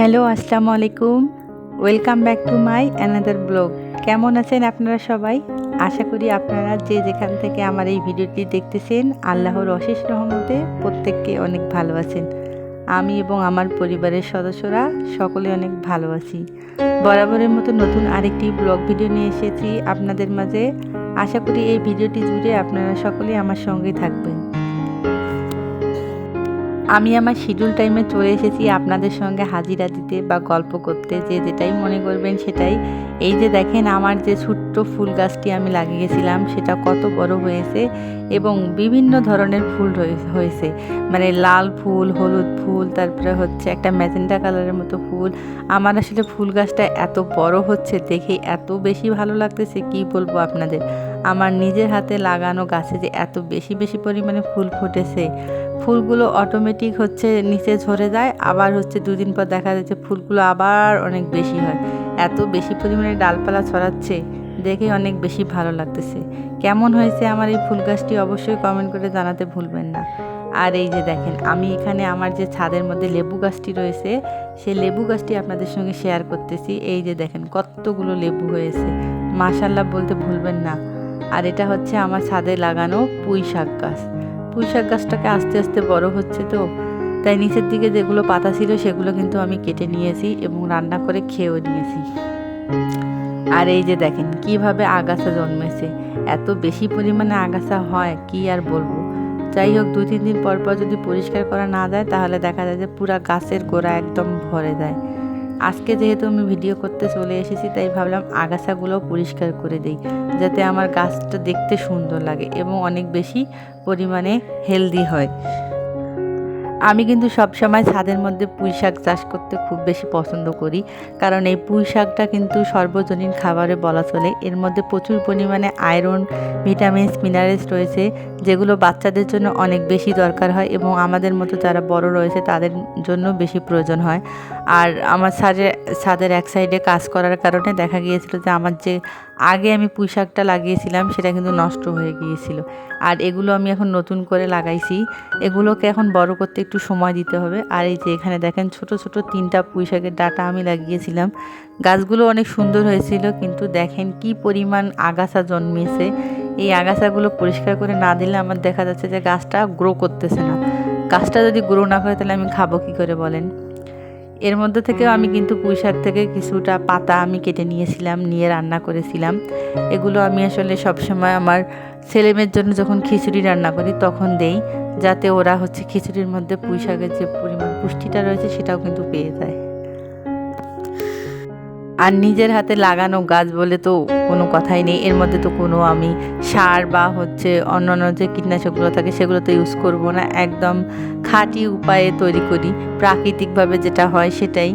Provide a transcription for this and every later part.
Hello আসসালামু আলাইকুম welcome back to my another blog কেমন আছেন আপনারা সবাই? আশা করি আপনারা যে যেখান থেকে আমার এই ভিডিওটি দেখতেছেন, আল্লাহর অশেষ রহমতে প্রত্যেককে অনেক ভালো আছেন। আমি এবং আমার পরিবারের সদস্যরা সকলে অনেক ভালো আছি। বরাবরের মতো নতুন আরেকটি ব্লগ ভিডিও নিয়ে এসেছি আপনাদের মাঝে। আশা করি এই ভিডিওটি জুড়ে আপনারা সকলে আমার সঙ্গে থাকবেন। আমি আমার শিডিউল টাইমে চলে এসেছি আপনাদের সঙ্গে হাজিরা দিতে বা গল্প করতে। যে যেটাই মনে করবেন সেটাই। এই যে দেখেন আমার যে ছোট্ট ফুল গাছটি আমি লাগিয়েছিলাম সেটা কত বড় হয়েছে এবং বিভিন্ন ধরনের ফুল হয়েছে। মানে লাল ফুল, হলুদ ফুল, তারপরে হচ্ছে একটা ম্যাজেন্টা কালারের মতো ফুল। আমার আসলে ফুল গাছটা এত বড় হচ্ছে দেখে এত বেশি ভালো লাগতেছে, কি বলব আপনাদের? আমার নিজের হাতে লাগানো গাছে যে এত বেশি বেশি পরিমাণে ফুল ফুটেছে। ফুলগুলো অটোমেটিক হচ্ছে নিচে ঝরে যায়, আবার হচ্ছে দুদিন পর দেখা যাচ্ছে ফুলগুলো আবার অনেক বেশি হয়। এত বেশি পরিমাণে ডালপালা ছড়াচ্ছে, দেখে অনেক বেশি ভালো লাগতেছে। কেমন হয়েছে আমার এই ফুল গাছটি অবশ্যই কমেন্ট করে জানাতে ভুলবেন না। আর এই যে দেখেন, আমি এখানে আমার যে ছাদের মধ্যে লেবু গাছটি রয়েছে, সেই লেবু গাছটি আপনাদের সঙ্গে শেয়ার করতেছি। এই যে দেখেন, কতগুলো লেবু হয়েছে। মাশাল্লাহ বলতে ভুলবেন না। আর এটা হচ্ছে আমার ছাদে লাগানো পুঁই শাক গাছ। পুঁই শাক গাছটাকে আস্তে আস্তে বড় হচ্ছে তো, তাই নিচের দিকে যেগুলো পাতা ছিল সেগুলো কিন্তু আমি কেটে নিয়েছি এবং রান্না করে খেয়েও নিয়েছি। আর এই যে দেখেন, কীভাবে আগাছা জন্মেছে, এত বেশি পরিমাণে আগাছা হয়, কি আর বলব? যাই হোক দু তিন দিন পর পর যদি পরিষ্কার করা না যায়, তাহলে দেখা যায় যে পুরা গাছের গোড়া একদম ভরে যায়। আজকে যেহেতু আমি ভিডিও করতে চলে এসেছি, তাই ভাবলাম আগাছাগুলো পরিষ্কার করে দিই, যাতে আমার গাছটা দেখতে সুন্দর লাগে এবং অনেক বেশি পরিমাণে হেলদি হয়। আমি কিন্তু সবসময় ছাদের মধ্যে পুঁই শাক চাষ করতে খুব বেশি পছন্দ করি। কারণ এই পুঁই শাকটা কিন্তু সর্বজনীন খাবারে বলা চলে। এর মধ্যে প্রচুর পরিমাণে আয়রন, ভিটামিনস, মিনারেলস রয়েছে, যেগুলো বাচ্চাদের জন্য অনেক বেশি দরকার হয় এবং আমাদের মতো যারা বড় রয়েছে তাদের জন্য বেশি প্রয়োজন হয়। আর আমার ছাদের ছাদের এক সাইডে কাজ করার কারণে দেখা গিয়েছিল যে আমার যে আগে আমি পুঁই শাকটা লাগিয়েছিলাম, সেটা কিন্তু নষ্ট হয়ে গিয়েছিল। আর এগুলো আমি এখন নতুন করে লাগাইছি। এগুলোকে এখন বড় করতে একটু সময় দিতে হবে। আর এই যে এখানে দেখেন, ছোট ছোট তিনটা পুঁই শাকের ডাটা আমি লাগিয়েছিলাম। গাছগুলো অনেক সুন্দর হয়েছিল, কিন্তু দেখেন কি পরিমাণ আগাছা জন্মিয়েছে এই আগাছাগুলো পরিষ্কার করে না দিলে আমার দেখা যাচ্ছে যে গাছটা গ্রো করতেছে না। গাছটা যদি গ্রো না করে তাহলে আমি খাব কী করে বলেন? এর মধ্যে থেকেও আমি কিন্তু পুঁই শাক থেকে কিছুটা পাতা আমি কেটে নিয়েছিলাম, নিয়ে রান্না করেছিলাম। এগুলো আমি আসলে সবসময় আমার ছেলেমেয়ের জন্য যখন খিচুড়ি রান্না করি তখন দেই, যাতে ওরা হচ্ছে খিচুড়ির মধ্যে পুঁই শাকের যে পরিমাণ পুষ্টিটা রয়েছে সেটাও কিন্তু পেয়ে যায়। আর নিজের হাতে লাগানো গাছ বলে তো কোনো কথাই নেই। এর মধ্যে তো কোনো আমি সার বা হচ্ছে অন্যান্য যে কীটনাশকগুলো থাকে সেগুলো তো ইউজ করব না। একদম খাঁটি উপায়ে তৈরি করি, প্রাকৃতিকভাবে যেটা হয় সেটাই।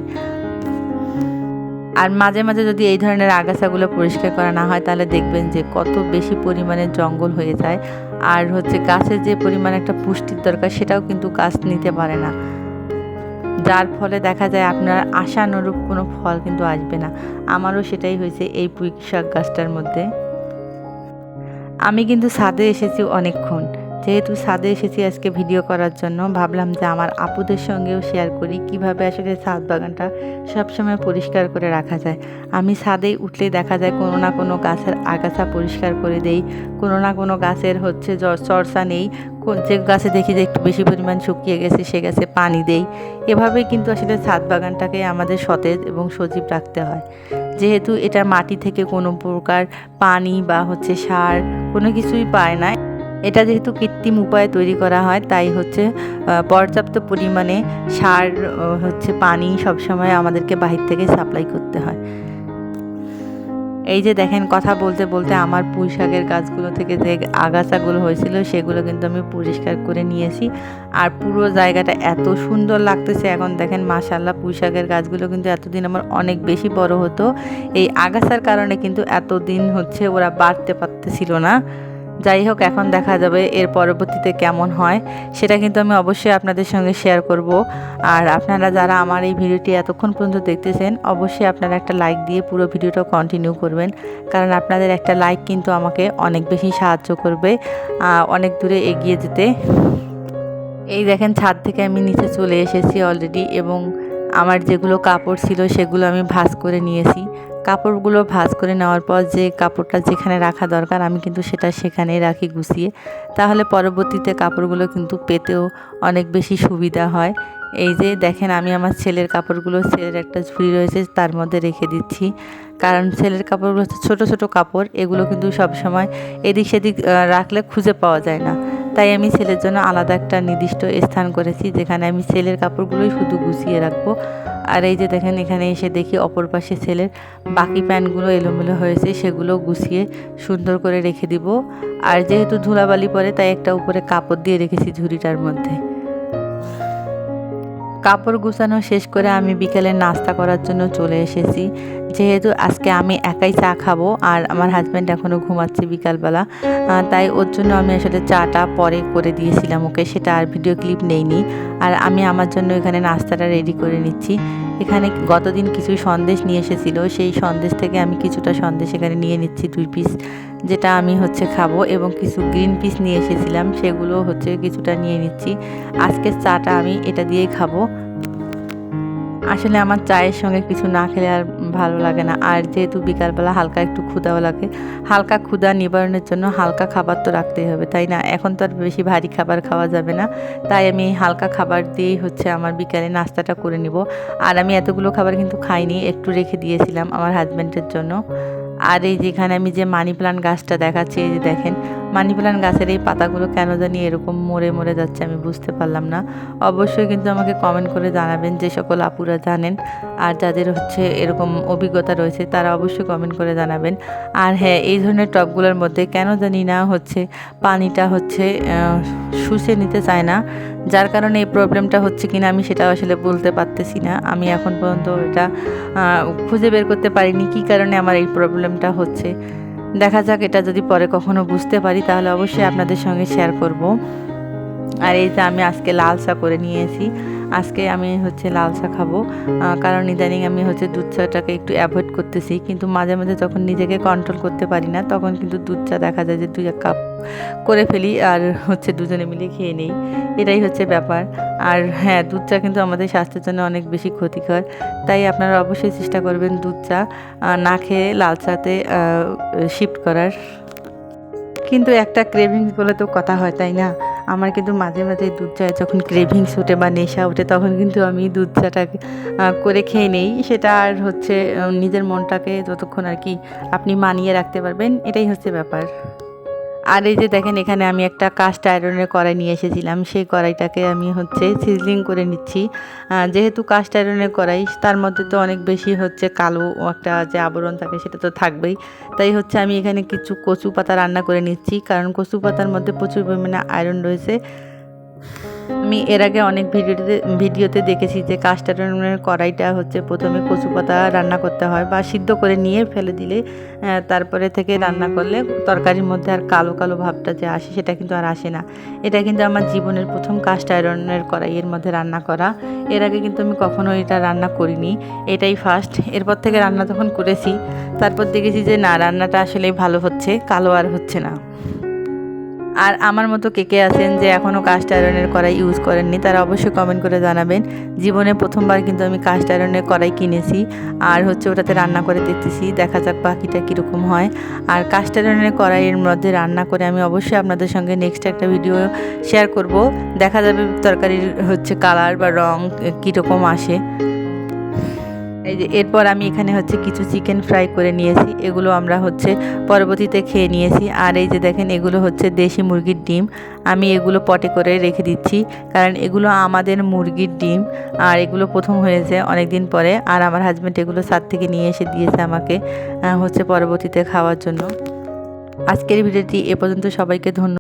আর মাঝে মাঝে যদি এই ধরনের আগাছাগুলো পরিষ্কার করা না হয় তাহলে দেখবেন যে কত বেশি পরিমাণে জঙ্গল হয়ে যায়। আর হচ্ছে গাছের যে পরিমাণ একটা পুষ্টির দরকার সেটাও কিন্তু গাছ নিতে পারে না। যার ফলে দেখা যায় আপনার আশানুরূপ কোনো ফল কিন্তু আসবে না। আমারও সেটাই হয়েছে এই পুঁই শাক গাছটার মধ্যে। আমি কিন্তু ছাদে এসেছি অনেকক্ষণ। যেহেতু ছাদে এসেছি আজকে ভিডিও করার জন্য, ভাবলাম যে আমার আপুদের সঙ্গেও শেয়ার করি কীভাবে আসলে ছাদ বাগানটা সবসময় পরিষ্কার করে রাখা যায়। আমি ছাদে উঠলে দেখা যায় কোনো না কোনো গাছের আগাছা পরিষ্কার করে দেই, কোনো না কোনো গাছের হচ্ছে চর্চা নেই যে গাছে দেখি যে একটু বেশি পরিমাণ শুকিয়ে গেছে, সে গাছে পানি দেই। এভাবে কিন্তু আসলে ছাদ বাগানটাকে আমাদের সতেজ এবং সজীব রাখতে হয়। যেহেতু এটা মাটি থেকে কোনো প্রকার পানি বা হচ্ছে সার কোনো কিছুই পায় না। এটা যেহেতু কৃত্রিম উপায়ে তৈরি করা হয়, তাই হচ্ছে পর্যাপ্ত পরিমাণে সার হচ্ছে পানি সবসময় আমাদেরকে বাহির থেকে সাপ্লাই করতে হয়। এই যে দেখেন, কথা বলতে বলতে আমার পুঁই শাকের গাছগুলো থেকে যে আগাছাগুলো হয়েছিল, সেগুলো কিন্তু আমি পরিষ্কার করে নিয়েছি। আর পুরো জায়গাটা এত সুন্দর লাগতেছে। এখন দেখেন মাশাল্লাহ পুঁই শাকের গাছগুলো কিন্তু এতদিন আমার অনেক বেশি বড় হতো। এই আগাছার কারণে কিন্তু এতদিন হচ্ছে ওরা বাড়তে পারতেছিল না। যাই হোক, এখন দেখা যাবে এর পরবর্তীতে কেমন হয়। সেটা কিন্তু আমি অবশ্যই আপনাদের সঙ্গে শেয়ার করব। আর আপনারা যারা আমার এই ভিডিওটি এতক্ষণ পর্যন্ত দেখতেছেন, অবশ্যই আপনারা একটা লাইক দিয়ে পুরো ভিডিওটা কন্টিনিউ করবেন। কারণ আপনাদের একটা লাইক কিন্তু আমাকে অনেক বেশি সাহায্য করবে অনেক দূরে এগিয়ে যেতে। এই দেখেন, ছাদ থেকে আমি নিচে চলে এসেছি অলরেডি এবং আমার যেগুলো কাপড় ছিল সেগুলো আমি ভাঁজ করে নিয়েছি। কাপড়গুলো ভাঁজ করে নেওয়ার পর যে কাপড়টা যেখানে রাখা দরকার, আমি কিন্তু সেটা সেখানেই রাখি গুছিয়ে। তাহলে পরবর্তীতে কাপড়গুলো কিন্তু পেতেও অনেক বেশি সুবিধা হয়। এই যে দেখেন, আমি আমার ছেলের কাপড়গুলো, ছেলের একটা ঝুড়ি রয়েছে, তার মধ্যে রেখে দিচ্ছি। কারণ ছেলের কাপড়গুলো হচ্ছে ছোটো ছোটো কাপড়, এগুলো কিন্তু সবসময় এদিক সেদিক রাখলে খুঁজে পাওয়া যায় না। তাই আমি ছেলের জন্য আলাদা একটা নির্দিষ্ট স্থান করেছি, যেখানে আমি ছেলের কাপড়গুলোই শুধু গুছিয়ে রাখব। আর এই যে দেখেন, এখানে এসে দেখি অপর পাশে ছেলের বাকি প্যান্টগুলো এলোমেলো হয়েছে, সেগুলো গুছিয়ে সুন্দর করে রেখে দিব। আর যেহেতু ধুলাবালি পরে, তাই একটা উপরে কাপড় দিয়ে রেখেছি ঝুড়িটার মধ্যে। কাপড় গুছানো শেষ করে আমি বিকেলে নাস্তা করার জন্য চলে এসেছি। যেহেতু আজকে আমি একাই চা খাব আর আমার হাজব্যান্ড এখনও ঘুমাচ্ছে বিকালবেলা তাই ওর জন্য আমি আসলে চাটা পরে করে দিয়েছিলাম ওকে, সেটা আর ভিডিও ক্লিপ নেইনি। আর আমি আমার জন্য এখানে নাস্তাটা রেডি করে নিচ্ছি। এখানে গতদিন কিছু সন্দেশ নিয়ে এসেছিল, সেই সন্দেশ থেকে আমি কিছুটা সন্দেশ এখানে নিয়ে নিচ্ছি, দুই পিস যেটা আমি হচ্ছে খাব এবং কিছু গ্রিন পিস নিয়ে এসেছিলাম সেগুলো হচ্ছে কিছুটা নিয়ে নিচ্ছি। আজকের চাটা আমি এটা দিয়েই খাব। আসলে আমার চায়ের সঙ্গে কিছু না খেলে আর ভালো লাগে না। আর যেহেতু বিকালবেলা হালকা একটু ক্ষুদাও লাগে, হালকা ক্ষুদা নিবারণের জন্য হালকা খাবার তো রাখতেই হবে, তাই না? এখন তো আর বেশি ভারী খাবার খাওয়া যাবে না, তাই আমি হালকা খাবার দিয়েই হচ্ছে আমার বিকালে নাস্তাটা করে নিব। আর আমি এতগুলো খাবার কিন্তু খাইনি, একটু রেখে দিয়েছিলাম আমার হাজব্যান্ডের জন্য। আর এই যেখানে আমি যে মানি প্লান্ট গাছটা দেখাচ্ছি, এই যে দেখেন, মানি প্লান্ট গাছের এই পাতাগুলো কেন জানি এরকম মরে মরে যাচ্ছে আমি বুঝতে পারলাম না। অবশ্যই কিন্তু আমাকে কমেন্ট করে জানাবেন যে সকল আপুরা জানেন আর যাদের হচ্ছে এরকম অভিজ্ঞতা রয়েছে তারা অবশ্যই কমেন্ট করে জানাবেন। আর হ্যাঁ এই ধরনের টবগুলোর মধ্যে কেন জানি না হচ্ছে পানিটা হচ্ছে শুষে নিতে চায় না। যার কারণে এই প্রবলেমটা হচ্ছে কিনা আমি সেটা আসলে বলতে পারতেছি না। আমি এখন পর্যন্ত এটা খুঁজে বের করতে পারিনি। কী কারণে আমার এই প্রবলেমটা হচ্ছে। দেখা যাক, এটা যদি পরে কখনো বুঝতে পারি, তাহলে অবশ্যই আপনাদের সঙ্গে শেয়ার করব। আর এই যে আমি আজকে লাল চা করে নিয়েছি। আজকে আমি হচ্ছে লাল চা খাব। কারণ ইদানিং আমি হচ্ছে দুধ চাটাকে একটু অ্যাভয়েড করতেছি। কিন্তু মাঝে মাঝে যখন নিজেকে কন্ট্রোল করতে পারি না, তখন কিন্তু দুধ চা দেখা যায় যে দুই এক কাপ করে ফেলি আর হচ্ছে দুজনে মিলে খেয়ে নেই। এটাই হচ্ছে ব্যাপার। আর হ্যাঁ দুধ চা কিন্তু আমাদের স্বাস্থ্যের জন্য অনেক বেশি ক্ষতিকর। তাই আপনারা অবশ্যই চেষ্টা করবেন দুধ চা না খেয়ে লাল চাতে শিফট করার। কিন্তু একটা ক্রেভিংস বলে তো কথা হয়, তাই না? আমার কিন্তু মাঝে মাঝে দুধ চায় যখন ক্রেভিংস ওঠে বা নেশা ওঠে, তখন কিন্তু আমি দুধ চাটাকে করে খেয়ে নেই। সেটা আর হচ্ছে নিজের মনটাকে যতক্ষণ আর কি আপনি মানিয়ে রাখতে পারবেন, এটাই হচ্ছে ব্যাপার। আর এই যে দেখেন, এখানে আমি একটা কাস্ট আয়রনের কড়াই নিয়ে এসেছিলাম। সেই কড়াইটাকে আমি হচ্ছে সিজলিং করে নিচ্ছি। যেহেতু কাস্ট আয়রনের কড়াই, তার মধ্যে তো অনেক বেশি হচ্ছে কালো একটা যে আবরণ থাকে সেটা তো থাকবেই। তাই হচ্ছে আমি এখানে কিছু কচু পাতা রান্না করে নিচ্ছি, কারণ কচু পাতার মধ্যে প্রচুর পরিমাণে আয়রন রয়েছে। আমি এর আগে অনেক ভিডিওতে ভিডিওতে দেখেছি যে কাস্ট আয়রনের কড়াইটা হচ্ছে প্রথমে কচু পাতা রান্না করতে হয় বা সিদ্ধ করে নিয়ে ফেলে দিলে তারপরে থেকে রান্না করলে তরকারির মধ্যে আর কালো কালো ভাবটা যে আসে সেটা কিন্তু আর আসে না। এটা কিন্তু আমার জীবনের প্রথম কাস্ট আয়রনের কড়াইয়ের মধ্যে রান্না করা। এর আগে কিন্তু আমি কখনো এটা রান্না করিনি। এটাই ফার্স্ট এরপর থেকে রান্না যখন করেছি, তারপর দেখেছি যে না, রান্নাটা আসলেই ভালো হচ্ছে, কালো আর হচ্ছে না। আর আমার মতো কে কে আছেন যে এখনও কাস্ট আয়রনের কড়াই ইউজ করেননি, তারা অবশ্যই কমেন্ট করে জানাবেন। জীবনে প্রথমবার কিন্তু আমি কাস্ট আয়রনের কড়াই কিনেছি, আর হচ্ছে ওটাতে রান্না করে দেখতেছি দেখা যাক বাকিটা কীরকম হয়। আর কাস্ট আয়রনের কড়াইয়ের মধ্যে রান্না করে আমি অবশ্যই আপনাদের সঙ্গে নেক্সট একটা ভিডিও শেয়ার করব। দেখা যাবে তরকারির হচ্ছে কালার বা রং কীরকম আসে। এই যে এরপর আমি এখানে হচ্ছে কিছু চিকেন ফ্রাই করে নিয়েছি। এগুলো আমরা হচ্ছে পরবর্তীতে খেয়ে নিয়েছি। আর এই যে দেখেন, এগুলো হচ্ছে দেশি মুরগির ডিম। আমি এগুলো পটে করে রেখে দিচ্ছি। কারণ এগুলো আমাদের মুরগির ডিম। আর এগুলো প্রথম হয়েছে অনেক দিন পরে। আর আমার হাজব্যান্ড এগুলো সাত থেকে নিয়ে এসে দিয়েছে আমাকে হচ্ছে পরবর্তীতে খাওয়ার জন্য। আজকের ভিডিওটি এ পর্যন্ত। সবাইকে ধন্যবাদ।